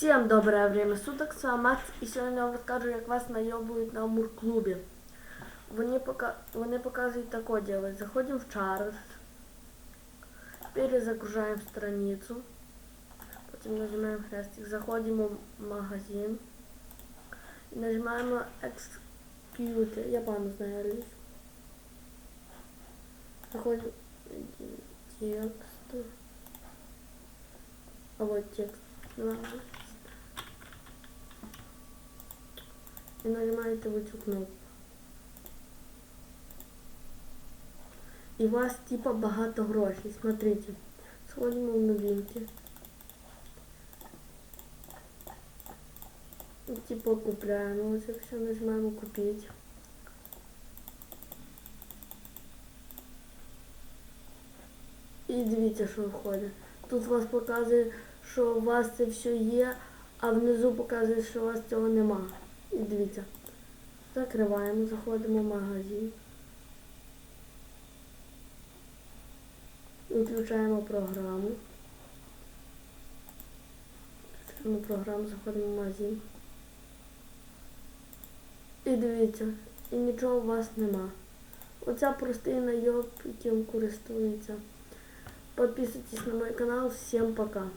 Всем доброе время суток, с вами Макс, і сьогодні я вам розкажу, як вас найобують на Амур-клубі. Вони, пока... Вони показують таке делать. Заходим в Charles, перезагружаем страницу, потім нажимаем хрестик, заходим в магазин, і нажимаємо Execute, я пану знаю англійську. Заходим текст, а вот текст. І нажимаєте ви цю кнопку. І у вас типа багато грошей. Смотрите. Сходимо в новинки. І типа купляємо. Ось все нажимаємо купити. І дивіться, що входить. Тут вас показує, що у вас це все є, а внизу показує, що у вас цього нема. І дивіться. Закриваємо, заходимо в магазин. Виключаємо програму. Включаємо програму, заходимо в магазин. І дивіться, і нічого у вас нема. Оця простий найоб, яким користується. Подписывайтесь на мой канал. Всем пока.